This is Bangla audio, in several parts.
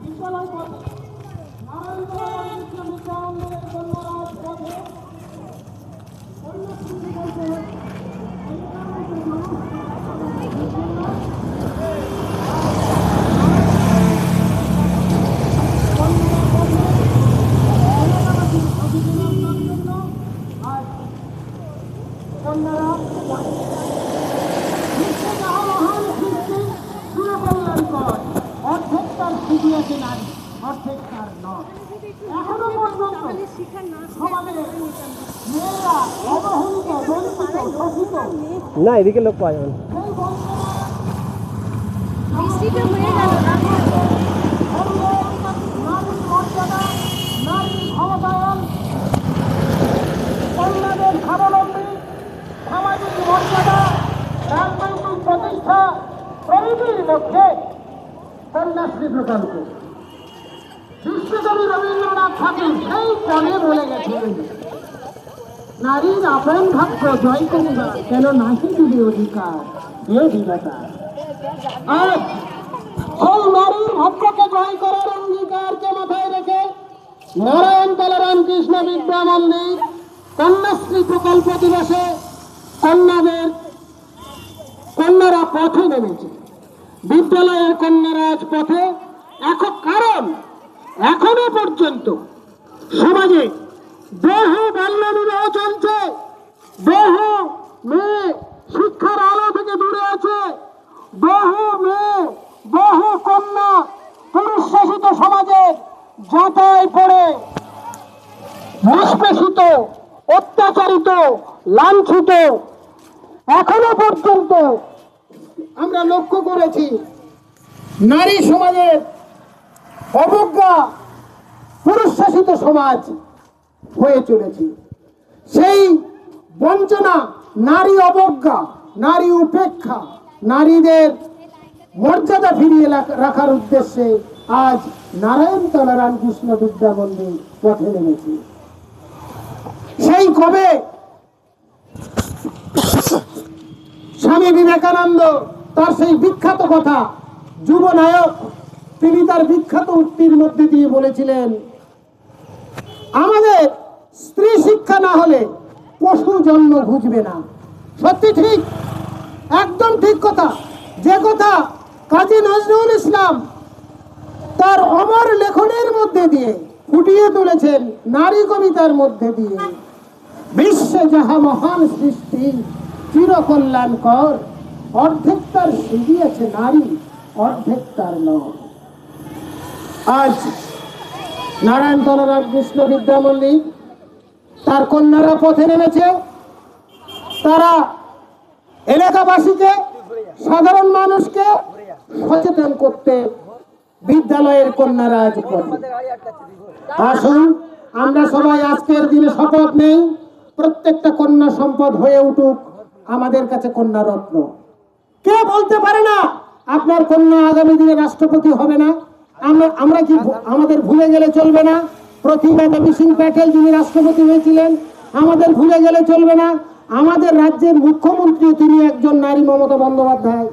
বিদ্যালয় পথে নারায়ণতলা রামকৃষ্ণ বিদ্যামন্দিরের কন্যারাজ পথে কন্যাশ্রী প্রকল্পে কন্যারা বিশ্বে যাহা মহান সৃষ্টি সুরকল্যাণকর শিখিয়েছে নারী অর্ধেক তার নয়। এখনও পর্যন্ত সমাজে মেয়েরা অবহেলিত বঞ্চিত শোষিত। না এদিকে লোক পাওয়া যাবে না। সেই বঞ্চনা বৃষ্টিটা হয়ে গেল নারীর মর্যাদা নারীর ক্ষমতায়ন কন্যাদের স্বাবলম্বী সামাজিক মর্যাদা রাজনৈতিক প্রতিষ্ঠা প্রভৃতির লক্ষ্যে কন্যাশ্রী প্রকল্প বিশ্বকবি রবীন্দ্রনাথ ঠাকুর সেই পরে বলে গেছিলেন নারীর আপন ভাগ্য জয় করিবা কেন নাহি দিবি অধিকার এ বিধাতা? আজ সেই নারীর ভাগ্যকে জয় করার অঙ্গীকারকে মাথায় রেখে নারায়ণ রামকৃষ্ণ বিদ্যা মন্দির কন্যাশ্রী প্রকল্প দিবসে কন্যাদের কন্যারা পথে নেমেছে। বিদ্যালয়ের কন্যারা আজ পথে এখন কারণ এখনও পর্যন্ত সমাজে বহু বাল্য বিবাহ চলছে। বহু মেয়ে শিক্ষার আলো থেকে দূরে আছে। বহু মেয়ে বহু কন্যা পুরুষ শাসিত সমাজে যাতায় পড়ে নিষ্পেষিত অত্যাচারিত, লাঞ্ছিত এখনও পর্যন্ত আমরা লক্ষ্য করেছি, নারী সমাজের অবজ্ঞা পুরুষ শাসিত সমাজ হয়ে চলেছে। সেই বঞ্চনা, নারী অবজ্ঞা, নারী উপেক্ষা, নারীদের মর্যাদা ফিরিয়ে রাখ- রাখার উদ্দেশ্যে আজ নারায়ণতলা রামকৃষ্ণ বিদ্যা মন্দির পথে নেমেছে। সেই কবে স্বামী বিবেকানন্দ তার সেই বিখ্যাত কথা যুব নায়ক তিনি তার বিখ্যাত উক্তির মধ্যে দিয়ে বলেছিলেন, আমাদের স্ত্রী শিক্ষা না হলে পশু জন্ম বুঝবে না। সত্যি ঠিক, একদম ঠিক কথা। যে কথা কাজী নজরুল ইসলাম তার অমর লেখনের মধ্যে দিয়ে ফুটিয়ে তুলেছেন, নারী কবিতার মধ্যে দিয়ে। বিশ্বে যাহা মহান সৃষ্টি, চিরকল্যাণকর। অর্ধেক তার সিজিয়েছে নারী অর্ধেক তার আজ নারায়ণতলা রামকৃষ্ণ বিদ্যা মন্দির তার কন্যারা পথে নেমেছে। তারা এলাকাবাসীকে, সাধারণ মানুষকে সচেতন করতে বিদ্যালয়ের কন্যারা আজ পথে আসুন, আমরা সবাই আজকের দিনে শপথ নেই। প্রত্যেকটা কন্যা সম্পদ হয়ে উঠুক, আমাদের কাছে কন্যা রত্ন। কে বলতে পারে না, আপনার কন্যা আগামী দিনে রাষ্ট্রপতি হবে না। আমরা কি আমাদের ভুলে গেলে চলবে না? প্রতিভা দেবী সিং প্যাটেল যিনি রাষ্ট্রপতি হয়েছিলেন, আমাদের ভুলে গেলে চলবে না? আমাদের রাজ্যের মুখ্যমন্ত্রী তিনি একজন নারী মমতা বন্দ্যোপাধ্যায়।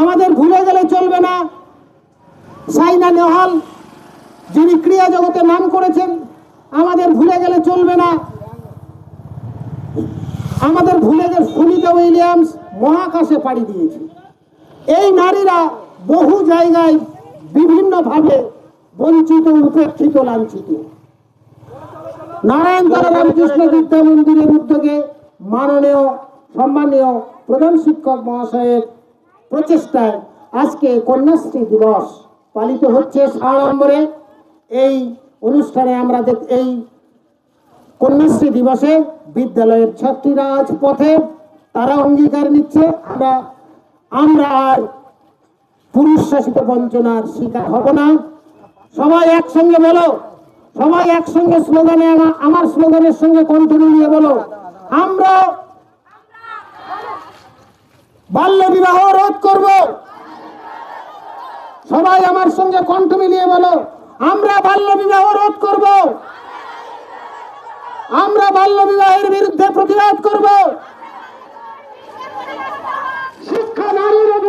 আমাদের ভুলে গেলে চলবে না? সাইনা নেহাল যিনি ক্রিয়া জগতে নাম করেছেন, আমাদের ভুলে গেলে চলবে না? আমাদের ভুলে গেলে সুনিতা উইলিয়ামস মহাকাশে পাড়ি দিয়েছে এই নারীরা বহু জায়গায় বিভিন্নভাবে বঞ্চিত, উপেক্ষিত, লাঞ্ছিত। নারায়ণতলা রামকৃষ্ণ বিদ্যা মন্দিরের উদ্যোগে মাননীয়, সম্মানীয় প্রধান শিক্ষক মহাশয়ের প্রচেষ্টায় আজকে কন্যাশ্রী দিবস পালিত হচ্ছে সাড়ম্বরে এই অনুষ্ঠানে আমরা এই কন্যাশ্রী দিবসে বিদ্যালয়ের ছাত্রীরা আজ পথে, তারা অঙ্গীকার নিচ্ছে। আমরা আমরা আর পুরুষ শাসিত বঞ্চনার শিকার হব না। সবাই একসঙ্গে বলো, সবাই একসঙ্গে স্লোগানে আমার স্লোগানের সঙ্গে কণ্ঠ মিলিয়ে বলো। আমরা বাল্য বিবাহ রোধ করব। সবাই আমার সঙ্গে কণ্ঠ মিলিয়ে বলো, আমরা বাল্য বিবাহ রোধ করব। আমরা বাল্য বিবাহের বিরুদ্ধে প্রতিবাদ করব শিক্ষা নারীর অধিকার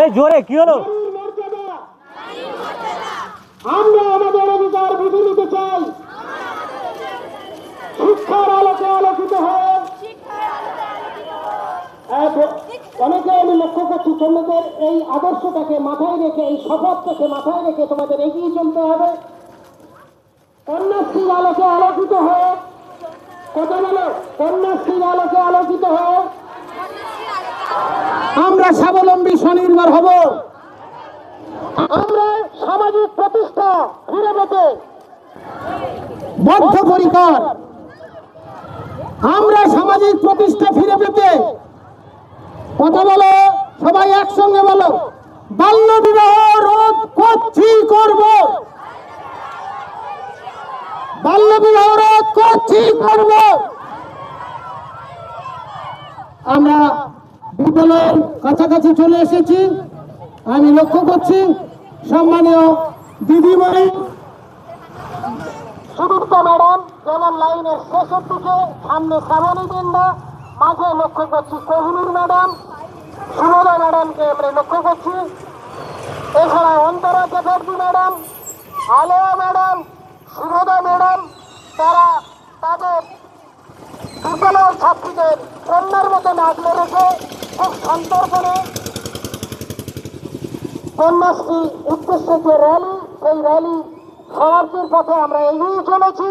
এই জোরে কি হলো? আমরা আমাদের অধিকার বুঝে নিতে চাই। শিক্ষার আলোকে আলোকিত হয়ে। অনেকে আমি লক্ষ্য করছি তোমাদের এই আদর্শটাকে মাথায় রেখে এই শপথটাকে মাথায় রেখে তোমাদের এগিয়ে চলতে হবে। কন্যাশ্রীর আলোকে আলোকিত হয়ে। কথা বলো কন্যাশ্রীর আলোকে আলোকিত হয়ে। আমরা স্বাবলম্বী স্বনির্ভর হব। আমরা সামাজিক প্রতিষ্ঠা ফিরে পেতে বদ্ধপরিকর। আমরা সামাজিক প্রতিষ্ঠা ফিরে পেতে কথা বলো সবাই একসঙ্গে বলো বাল্য বিবাহ রোধ করছি করব। বাল্য বিবাহ রোধ করছি করব। আমরা বিদ্যালয়ের কাছাকাছি চলে এসেছি। আমি লক্ষ্য করছি সম্মানীয় দিদিমণি। সুদীপ্ত ম্যাডাম যেমন লাইনের শেষের দিকে সামনে শ্রাবণী বিন্দা মাঝে লক্ষ্য করছি কোহিনুর ম্যাডাম। সুমনা ম্যাডামকে আমরা লক্ষ্য করছি। এছাড়া Antara Chatterjee madam, Aleya madam Surda madam, তারা তাদের বিদ্যালয়ের ছাত্রীদের কন্যার মতো নাচলে রেখে খুব কন্যাশ্রী উদ্দেশ্যে যে র্যালি সেই র্যালি সমাপ্তির পথে আমরা এগিয়ে চলেছি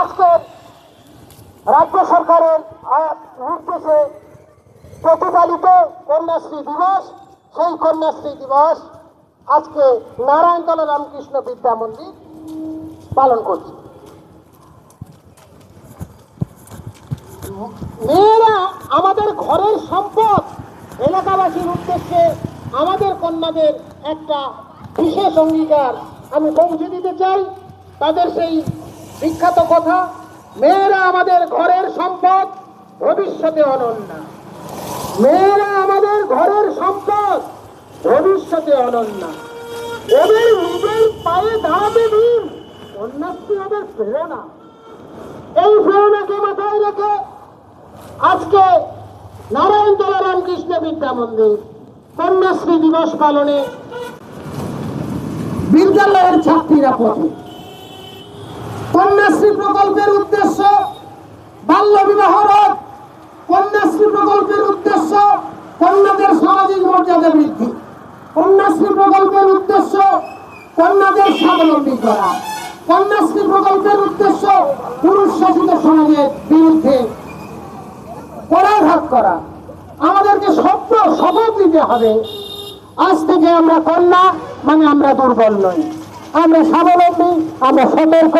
আজকে রাজ্য সরকারের নির্দেশে প্রতিপালিত কন্যাশ্রী দিবস সেই কন্যাশ্রী দিবস আজকে নারায়ণতলা রামকৃষ্ণ বিদ্যা মন্দির পালন করছে। মেয়েরা আমাদের ঘরের সম্পদ। এলাকাবাসীর উদ্দেশ্যে আমাদের কন্যাদের একটা বিশেষ অঙ্গীকার আমি পৌঁছে দিতে চাই। তাদের সেই বিখ্যাত কথা, মেয়েরা আমাদের ঘরের সম্পদ, ভবিষ্যতে অনন্যা। মেয়েরা আমাদের ঘরের সম্পদ, ভবিষ্যতে অনন্যা। ওদের নিজের পায়ে দাঁড়াতে দিন কন্যাশ্রী ওদের প্রেরণা এই প্রেরণাকে মাথায় রেখে আজকে নারায়ণতলা রামকৃষ্ণ বিদ্যা মন্দির কন্যাশ্রী দিবস পালনে বিদ্যালয়ের ছাত্রীরা পথে কন্যাশ্রী প্রকল্পের উদ্দেশ্য বাল্য বিবাহ রোধ। কন্যাশ্রী প্রকল্পের উদ্দেশ্য কন্যাদের সামাজিক মর্যাদা বৃদ্ধি। কন্যাশ্রী প্রকল্পের উদ্দেশ্য কন্যাদের স্বাবলম্বী করা। কন্যাশ্রী প্রকল্পের উদ্দেশ্য পুরুষ শাসিত সমাজের বিরুদ্ধে পরাঘাত করা। আমাদেরকে সত্য শপথ দিতে হবে। আজ থেকে আমরা কন্যা মানে আমরা দুর্বল নই। আমরা স্বাবলম্বী আমরা সতর্ক।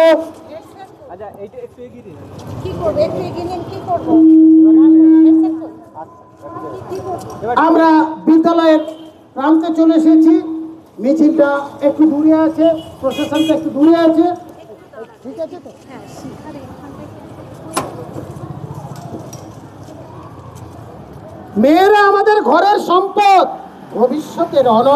আচ্ছা একটু এগিয়ে দিন। কি করব? একটু এগিয়ে নিন কি করব? কি করব আমরা বিদ্যালয়ের প্রান্তে চলে এসেছি। মিছিলটা একটু দূরে আছে প্রশাসনটা একটু দূরে আছে। ঠিক আছে তো? মেয়েরা আমাদের ঘরের সম্পদ ভবিষ্যতের অনন্য